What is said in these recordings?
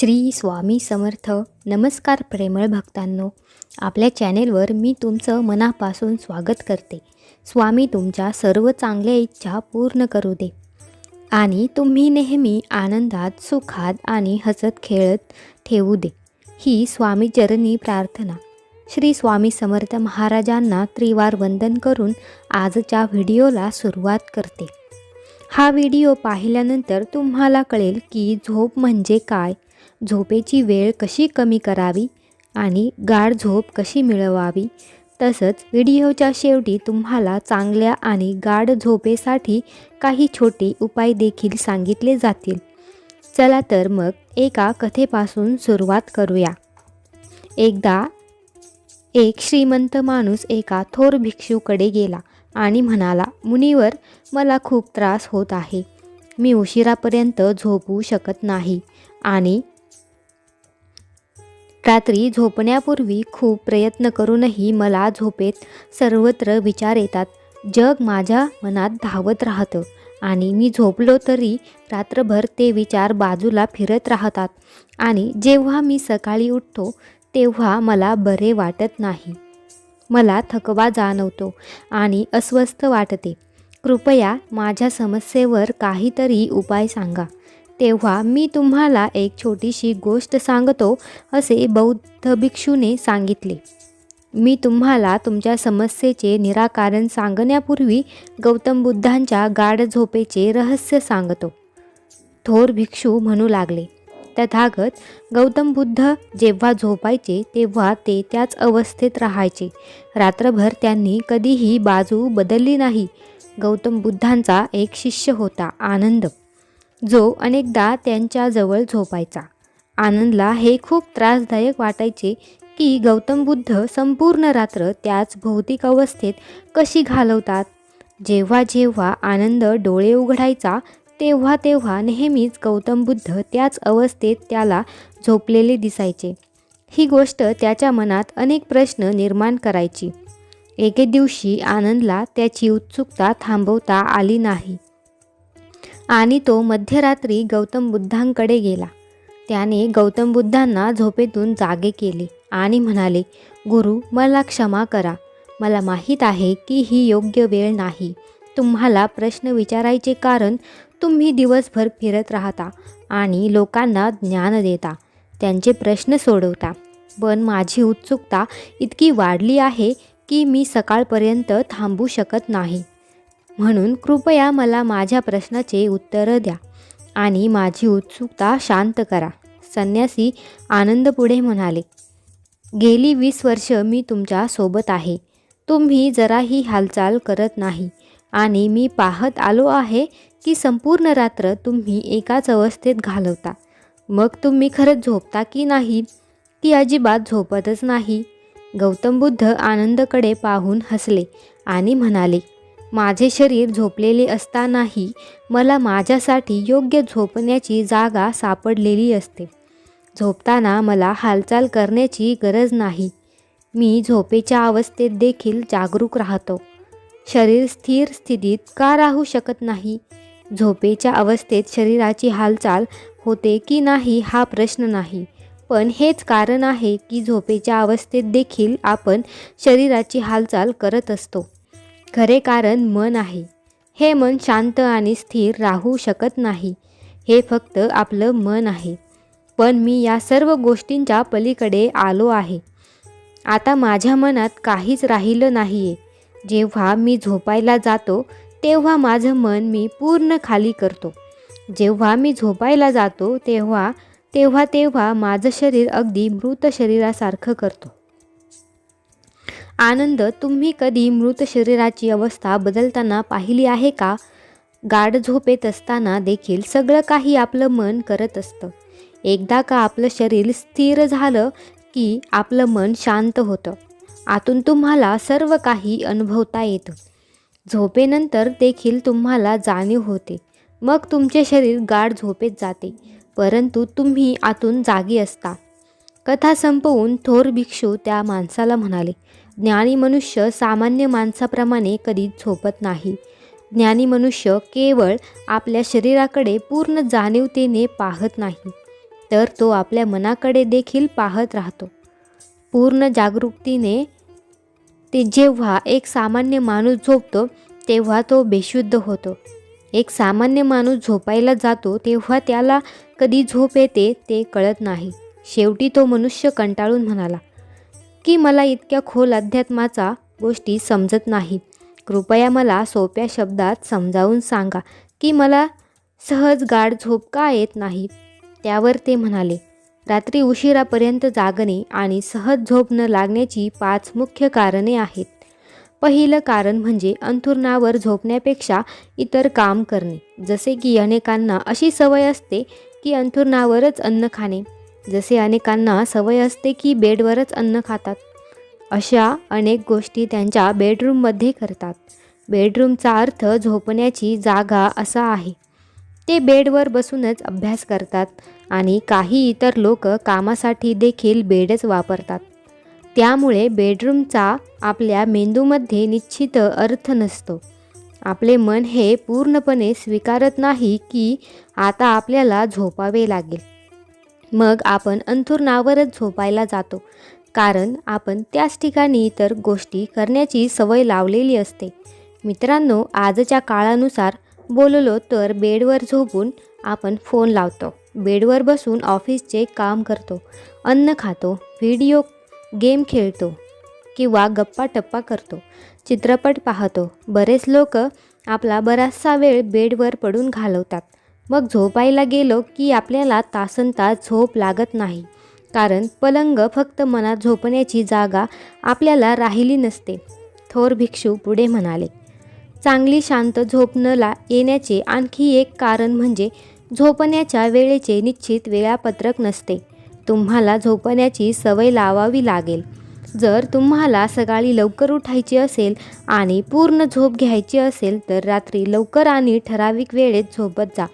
श्री स्वामी समर्थ. नमस्कार प्रेमळ भक्तांनो. आपल्या चॅनेलवर मी तुमचं मनापासून स्वागत करते. स्वामी तुमच्या सर्व चांगल्या इच्छा पूर्ण करू दे. आणि तुम्ही नेहमी आनंदात सुखात आणि हसत खेळत ठेवू दे. ही स्वामी चरणी प्रार्थना. श्री स्वामी समर्थ महाराजांना त्रिवार वंदन करून आजच्या व्हिडिओला सुरुवात करते. हा व्हिडिओ पाहिल्यानंतर तुम्हाला कळेल की झोप म्हणजे काय. झोपेची वेळ कशी कमी करावी आणि गाढ झोप कशी मिळवावी. तसंच व्हिडिओच्या शेवटी तुम्हाला चांगल्या आणि गाढ झोपेसाठी काही छोटे उपाय देखील सांगितले जातील. चला तर मग एका कथेपासून सुरुवात करूया. एकदा एक श्रीमंत माणूस एका थोर भिक्षूकडे गेला. आणि म्हणाला मुनीवर मला खूप त्रास होत आहे. मी उशिरापर्यंत झोपू शकत नाही आणि रात्री झोपण्यापूर्वी खूप प्रयत्न करूनही मला झोपेत सर्वत्र विचार येतात. जग माझ्या मनात धावत राहतं आणि मी झोपलो तरी रात्रभर ते विचार बाजूला फिरत राहतात आणि जेव्हा मी सकाळी उठतो तेव्हा मला बरे वाटत नाही. मला थकवा जाणवतो आणि अस्वस्थ वाटते. कृपया माझ्या समस्येवर काहीतरी उपाय सांगा. तेव्हा मी तुम्हाला एक छोटीशी गोष्ट सांगतो असे बौद्ध भिक्षूने सांगितले. मी तुम्हाला तुमच्या समस्येचे निराकरण सांगण्यापूर्वी गौतम बुद्धांच्या गाढ झोपेचे रहस्य सांगतो. थोर भिक्षू म्हणू लागले. तथागत गौतम बुद्ध जेव्हा झोपायचे तेव्हा ते त्याच अवस्थेत राहायचे. रात्रभर त्यांनी कधीही बाजू बदलली नाही. गौतम बुद्धांचा एक शिष्य होता आनंद. जो अनेकदा त्यांच्याजवळ झोपायचा. आनंदला हे खूप त्रासदायक वाटायचे की गौतम बुद्ध संपूर्ण रात्र त्याच भौतिक अवस्थेत कशी घालवतात? जेव्हा जेव्हा आनंद डोळे उघडायचा तेव्हा तेव्हा नेहमीच गौतम बुद्ध त्याच अवस्थेत त्याला झोपलेले दिसायचे. ही गोष्ट त्याच्या मनात अनेक प्रश्न निर्माण करायची. एके दिवशी आनंदला त्याची उत्सुकता थांबवता आली नाही. आणि तो मध्यरात्री गौतम बुद्धांकडे गेला. त्याने गौतम बुद्धांना झोपेतून जागे केले आणि म्हणाले गुरु मला क्षमा करा. मला माहीत आहे की ही योग्य वेळ नाही. तुम्हाला प्रश्न विचारायचे कारण तुम्ही दिवसभर फिरत राहता आणि लोकांना ज्ञान देता त्यांचे प्रश्न सोडवता. पण माझी उत्सुकता इतकी वाढली आहे की मी सकाळपर्यंत थांबू शकत नाही. म्हणून कृपया मला माझ्या प्रश्नाचे उत्तरं द्या आणि माझी उत्सुकता शांत करा संन्यासी आनंद पुढे म्हणाले. गेली वीस वर्ष मी तुमच्यासोबत आहे. तुम्ही जराही हालचाल करत नाही. आणि मी पाहत आलो आहे की संपूर्ण रात्र तुम्ही एकाच अवस्थेत घालवता. मग तुम्ही खरंच झोपता की नाही? ती अजिबात झोपतच नाही. गौतम बुद्ध आनंदकडे पाहून हसले आणि म्हणाले माझे शरीर झोपलेले असतानाही मला माझ्यासाठी योग्य झोपण्याची जागा सापडलेली असते. झोपताना मला हालचाल करण्याची गरज नाही. मी झोपेच्या अवस्थेत देखील जागरूक राहतो. शरीर स्थिर स्थितीत का राहू शकत नाही? झोपेच्या अवस्थेत शरीराची हालचाल होते की नाही हा प्रश्न नाही. पण हेच कारण आहे की झोपेच्या अवस्थेत देखील आपण शरीराची हालचाल करत असतो. खरे कारण मन आहे. हे मन शांत आणि स्थिर राहू शकत नाही. हे फक्त आपलं मन आहे. पण मी या सर्व गोष्टींच्या पलीकडे आलो आहे. आता माझ्या मनात काहीच राहिलं नाही आहे जेव्हा मी झोपायला जातो तेव्हा माझं मन मी पूर्ण खाली करतो. जेव्हा मी झोपायला जातो तेव्हा तेव्हा तेव्हा माझं शरीर अगदी मृत शरीरासारखं करतो. आनंद तुम्ही कधी मृत शरीराची अवस्था बदलताना पाहिली आहे का? गाढ झोपेत असताना देखील सगळं काही आपलं मन करत असतं. एकदा का आपलं शरीर स्थिर झालं की आपलं मन शांत होतं. आतून तुम्हाला सर्व काही अनुभवता येतं. झोपेनंतर देखील तुम्हाला जाणीव होते. मग तुमचे शरीर गाढ झोपेत जाते परंतु तुम्ही आतून जागी असता. कथा संपवून थोर भिक्षू त्या माणसाला म्हणाले ज्ञानी मनुष्य सामान्य माणसाप्रमाणे कधीच झोपत नाही. ज्ञानी मनुष्य केवळ आपल्या शरीराकडे पूर्ण जाणीवतेने पाहत नाही तर तो आपल्या मनाकडे देखील पाहत राहतो. पूर्ण जागरूकतीने ते जेव्हा एक सामान्य माणूस झोपतो तेव्हा तो बेशुद्ध होतो. एक सामान्य माणूस झोपायला जातो तेव्हा त्याला कधी झोप येते ते कळत नाही. शेवटी तो मनुष्य कंटाळून म्हणाला की मला इतक्या खोल अध्यात्माचा गोष्टी समजत नाही कृपया मला सोप्या शब्दात समजावून सांगा की मला सहज गाढ झोप का येत नाही? त्यावर ते म्हणाले रात्री उशिरापर्यंत जागणे आणि सहज झोप न लागण्याची पाच मुख्य कारणे आहेत. पहिलं कारण म्हणजे अंथुरणावर झोपण्यापेक्षा इतर काम करणे. जसे की अनेकांना अशी सवय असते की अंथुरणावरच अन्न खाणे. जसे अनेकांना सवय असते की बेडवरच अन्न खातात. अशा अनेक गोष्टी त्यांच्या बेडरूममध्ये करतात. बेडरूमचा अर्थ झोपण्याची जागा असा आहे. ते बेडवर बसूनच अभ्यास करतात. आणि काही इतर लोक कामासाठी देखील बेडच वापरतात. त्यामुळे बेडरूमचा आपल्या मेंदूमध्ये निश्चित अर्थ नसतो. आपले मन हे पूर्णपणे स्वीकारत नाही की आता आपल्याला झोपावे लागेल. मग आपण अंथुरणावरच झोपायला जातो कारण आपण त्याच ठिकाणी इतर गोष्टी करण्याची सवय लावलेली असते. मित्रांनो आजच्या काळानुसार बोललो तर बेडवर झोपून आपण फोन लावतो. बेडवर बसून ऑफिसचे काम करतो. अन्न खातो व्हिडिओ गेम खेळतो किंवा गप्पा टप्पा करतो. चित्रपट पाहतो. बरेच लोक आपला बराचसा वेळ बेडवर पडून घालवतात. मग झोपायला गेलो की आपल्याला तासन तास झोप लागत नाही. कारण पलंग फक्त मनात झोपण्याची जागा आपल्याला राहिली नसते. थोर भिक्षू पुढे म्हणाले चांगली शांत झोप न ला येण्याचे आणखी एक कारण म्हणजे झोपण्याच्या वेळेचे निश्चित वेळापत्रक नसते. तुम्हाला झोपण्याची सवय लावावी लागेल. जर तुम्हाला सकाळी लवकर उठायचे असेल आणि पूर्ण झोप घ्यायची असेल तर रात्री लवकर आणि ठराविक वेळेत झोपत जा.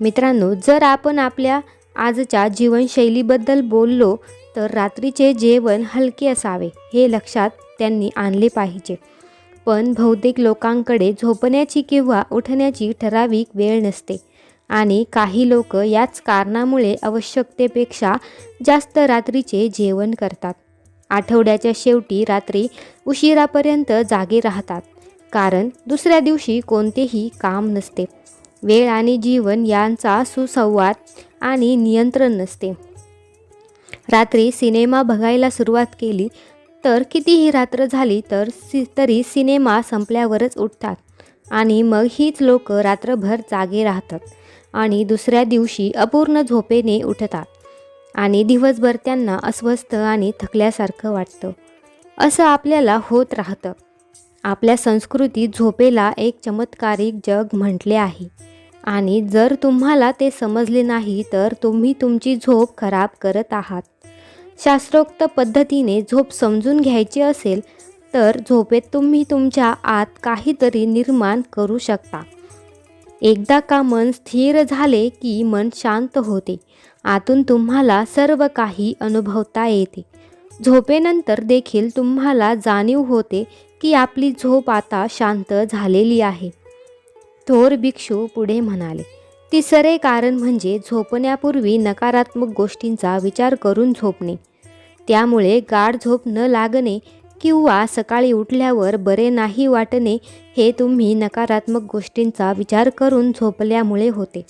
मित्रांनो जर आपण आपल्या आजच्या जीवनशैलीबद्दल बोललो तर रात्रीचे जेवण हलके असावे हे लक्षात त्यांनी आणले पाहिजे. पण बहुतेक लोकांकडे झोपण्याची किंवा उठण्याची ठराविक वेळ नसते. आणि काही लोक याच कारणामुळे आवश्यकतेपेक्षा जास्त रात्रीचे जेवण करतात. आठवड्याच्या शेवटी रात्री उशिरापर्यंत जागे राहतात. कारण दुसऱ्या दिवशी कोणतेही काम नसते. वेळ आणि जीवन यांचा सुसंवाद आणि नियंत्रण नसते. रात्री सिनेमा बघायला सुरुवात केली तर कितीही रात्र झाली तर सि तरी सिनेमा संपल्यावरच उठतात. आणि मग हीच लोक रात्रभर जागे राहतात. आणि दुसऱ्या दिवशी अपूर्ण झोपेने उठतात. आणि दिवसभर त्यांना अस्वस्थ आणि थकल्यासारखं वाटतं. असं आपल्याला होत राहतं. आपल्या संस्कृतीत झोपेला एक चमत्कारिक जग म्हटले आहे. आणि जर तुम्हाला ते समजले नाही तर तुम्ही तुमची झोप खराब करत आहात. शास्त्रोक्त पद्धतीने झोप समजून घ्यायची असेल तर झोपेत तुम्ही तुमच्या आत काहीतरी निर्माण करू शकता. एकदा का मन स्थिर झाले की मन शांत होते आतून तुम्हाला सर्व काही अनुभवता येते. झोपेनंतर देखील तुम्हाला जाणीव होते की आपली झोप आता शांत झालेली आहे. थोर भिक्षू पुढे म्हणाले तिसरे कारण म्हणजे झोपण्यापूर्वी नकारात्मक गोष्टींचा विचार करून झोपणे. त्यामुळे गाढ झोप न लागणे किंवा सकाळी उठल्यावर बरे नाही वाटणे हे तुम्ही नकारात्मक गोष्टींचा विचार करून झोपल्यामुळे होते.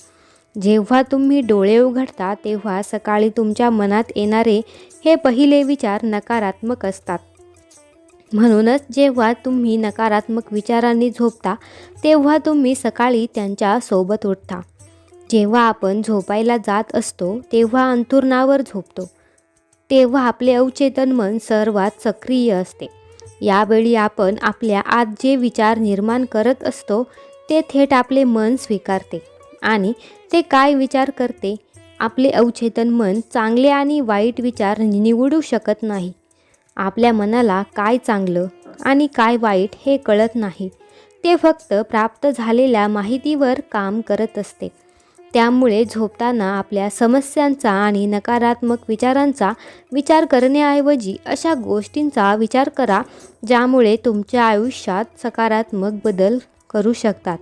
जेव्हा तुम्ही डोळे उघडता तेव्हा सकाळी तुमच्या मनात येणारे हे पहिले विचार नकारात्मक असतात. म्हणूनच जेव्हा तुम्ही नकारात्मक विचारांनी झोपता तेव्हा तुम्ही सकाळी त्यांच्यासोबत उठता. जेव्हा आपण झोपायला जात असतो तेव्हा अंथुरणावर झोपतो. तेव्हा आपले अवचेतन मन सर्वात सक्रिय असते. यावेळी आपण आपल्या आत जे विचार निर्माण करत असतो ते थेट आपले मन स्वीकारते आणि ते काय विचार करते? आपले अवचेतन मन चांगले आणि वाईट विचार निवडू शकत नाही. आपल्या मनाला काय चांगलं आणि काय वाईट हे कळत नाही. ते फक्त प्राप्त झालेल्या माहितीवर काम करत असते. त्यामुळे झोपताना आपल्या समस्यांचा आणि नकारात्मक विचारांचा विचार करण्याऐवजी अशा गोष्टींचा विचार करा ज्यामुळे तुमच्या आयुष्यात सकारात्मक बदल करू शकतात.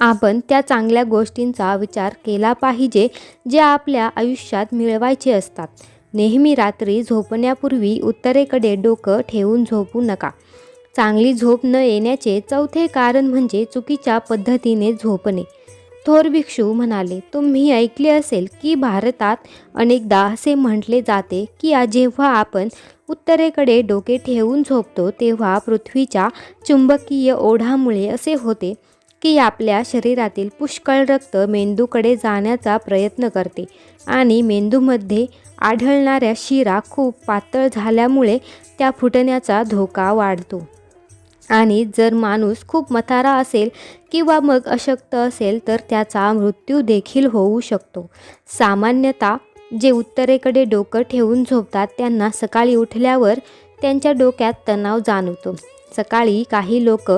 आपण त्या चांगल्या गोष्टींचा विचार केला पाहिजे जे आपल्या आयुष्यात मिळवायचे असतात. नेहमी रात्री झोपण्यापूर्वी उत्तरेकडे डोकं ठेवून झोपू नका. चांगली झोप न येण्याचे चौथे कारण म्हणजे चुकीच्या पद्धतीने झोपणे. थोर भिक्षू म्हणाले तुम्ही ऐकले असेल की भारतात अनेकदा असे म्हटले जाते की जेव्हा आपण उत्तरेकडे डोके ठेवून झोपतो तेव्हा पृथ्वीच्या चुंबकीय ओढामुळे असे होते की आपल्या शरीरातील पुष्कळ रक्त मेंदूकडे जाण्याचा प्रयत्न करते आणि मेंदूमध्ये आढळणाऱ्या शिरा खूप पातळ झाल्यामुळे त्या फुटण्याचा धोका वाढतो. आणि जर माणूस खूप मथारा असेल किंवा मग अशक्त असेल तर त्याचा मृत्यू देखील होऊ शकतो. सामान्यतः जे उत्तरेकडे डोकं ठेवून झोपतात त्यांना सकाळी उठल्यावर त्यांच्या डोक्यात तणाव जाणवतो. सकाळी काही लोक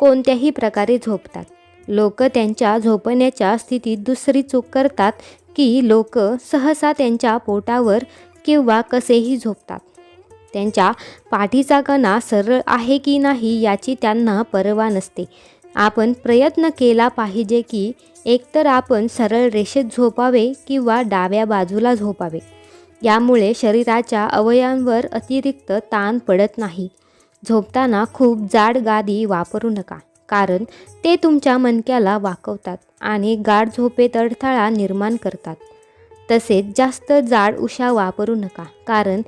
कोणत्याही प्रकारे झोपतात. लोक त्यांच्या झोपण्याच्या स्थितीत दुसरी चूक करतात की लोक सहसा त्यांच्या पोटावर किंवा कसेही झोपतात. त्यांच्या पाठीचा कणा सरळ आहे की नाही याची त्यांना पर्वा नसते. आपण प्रयत्न केला पाहिजे की एकतर आपण सरळ रेषेत झोपावे किंवा डाव्या बाजूला झोपावे. यामुळे शरीराच्या अवयवांवर अतिरिक्त ताण पडत नाही. झोपताना खूप जाड गादी वापरू नका कारण ते तुमच्या मनक्याला वाकवतात आणि गाढ झोपेत अडथळा निर्माण करतात. तसेच जास्त जाड उशा वापरू नका कारण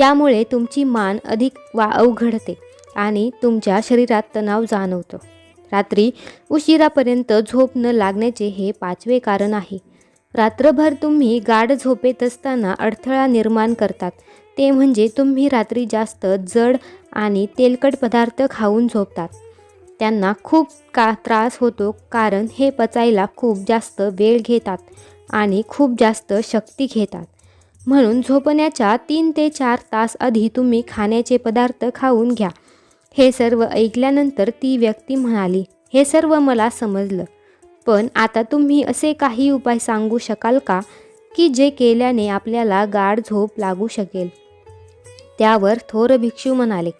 यामुळे तुमची मान अधिक वा अवघडते आणि तुमच्या शरीरात तणाव जाणवतो. रात्री उशिरापर्यंत झोप न लागण्याचे हे पाचवे कारण आहे. रात्रभर तुम्ही गाढ झोपेत असताना अडथळा निर्माण करतात. ते म्हणजे तुम्ही रात्री जास्त जड आणि तेलकट पदार्थ खाऊन झोपतात. त्यांना खूप का त्रास होतो कारण हे पचायला खूप जास्त वेळ घेतात आणि खूप जास्त शक्ती घेतात. म्हणून झोपण्याच्या तीन ते चार तास आधी तुम्ही खाण्याचे पदार्थ खाऊन घ्या. हे सर्व ऐकल्यानंतर ती व्यक्ती म्हणाली हे सर्व मला समजलं. पण आता तुम्ही असे काही उपाय सांगू शकाल का की जे केल्याने आपल्याला गाढ झोप लागू शकेल त्यावर थोर भिक्षू म्हणाले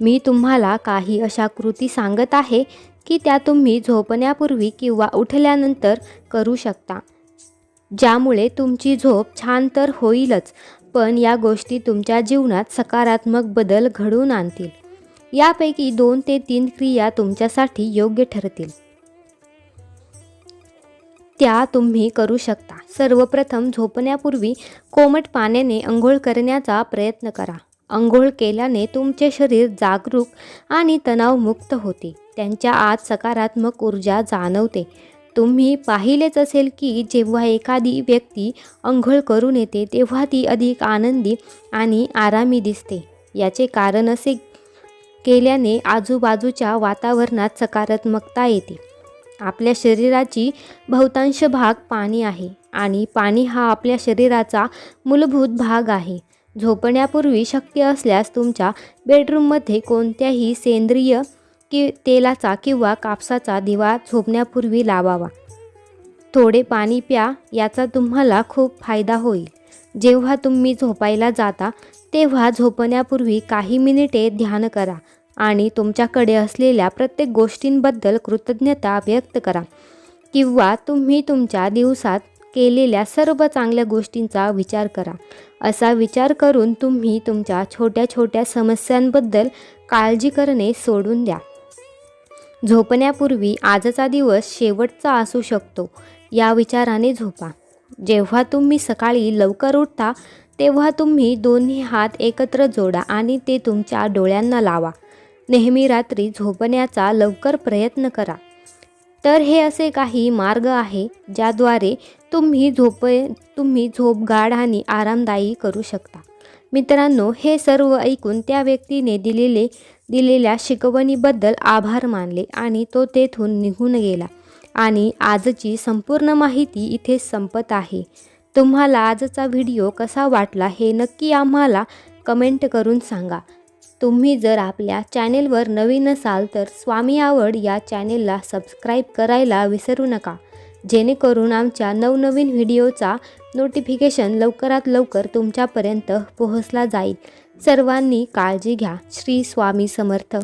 मी तुम्हाला काही अशा कृती सांगत आहे की त्या तुम्ही झोपण्यापूर्वी किंवा उठल्यानंतर करू शकता. ज्यामुळे तुमची झोप छान तर होईलच पण या गोष्टी तुमच्या जीवनात सकारात्मक बदल घडवून आणतील. यापैकी दोन ते तीन क्रिया तुमच्यासाठी योग्य ठरतील. त्या तुम्ही करू शकता. सर्वप्रथम झोपण्यापूर्वी कोमट पाण्याने अंघोळ करण्याचा प्रयत्न करा. अंघोळ केल्याने तुमचे शरीर जागरूक आणि तणावमुक्त होते. त्यांच्या आत सकारात्मक ऊर्जा जाणवते. तुम्ही पाहिलेच असेल की जेव्हा एखादी व्यक्ती अंघोळ करून येते तेव्हा ती अधिक आनंदी आणि आरामी दिसते. याचे कारण असे केल्याने आजूबाजूच्या वातावरणात सकारात्मकता येते. आपल्या शरीराची बहुतांश भाग पाणी आहे आणि पाणी हा आपल्या शरीराचा मूलभूत भाग आहे. झोपण्यापूर्वी शक्य असल्यास तुमच्या बेडरूममध्ये कोणत्याही सेंद्रिय की तेलाचा किंवा कापसाचा दिवा झोपण्यापूर्वी लावावा. थोडे पाणी प्या याचा तुम्हाला खूप फायदा होईल. जेव्हा तुम्ही झोपायला जाता तेव्हा झोपण्यापूर्वी काही मिनिटे ध्यान करा आणि तुमच्याकडे असलेल्या प्रत्येक गोष्टींबद्दल कृतज्ञता व्यक्त करा. किंवा तुम्ही तुमच्या दिवसात केलेल्या सर्व चांगल्या गोष्टींचा विचार करा. असा विचार करून तुम्ही तुमच्या छोट्या छोट्या समस्यांबद्दल काळजी करणे सोडून द्या. झोपण्यापूर्वी आजचा दिवस शेवटचा असू शकतो या विचाराने झोपा. जेव्हा तुम्ही सकाळी लवकर उठता तेव्हा तुम्ही दोन्ही हात एकत्र जोडा आणि ते तुमच्या डोळ्यांना लावा. नेहमी रात्री झोपण्याचा लवकर प्रयत्न करा. तर हे असे काही मार्ग आहे ज्याद्वारे तुम्ही झोप तुम्ही झोप गाढ आणि आरामदायी करू शकता. मित्रांनो हे सर्व ऐकून त्या व्यक्तीने दिलेले दिलेल्या शिकवणीबद्दल आभार मानले आणि तो तेथून निघून गेला. आणि आजची संपूर्ण माहिती इथे संपत आहे. तुम्हाला आजचा व्हिडिओ कसा वाटला हे नक्की आम्हाला कमेंट करून सांगा. तुम्ही जर आपल्या चॅनेलवर नवीन असाल तर स्वामी आवड या चॅनेलला सबस्क्राईब करायला विसरू नका. जेणेकरून आमच्या नवनवीन व्हिडिओचा नोटिफिकेशन लवकरात लवकर तुमच्यापर्यंत पोहोचला जाईल. सर्वांनी काळजी घ्या. श्री स्वामी समर्थ.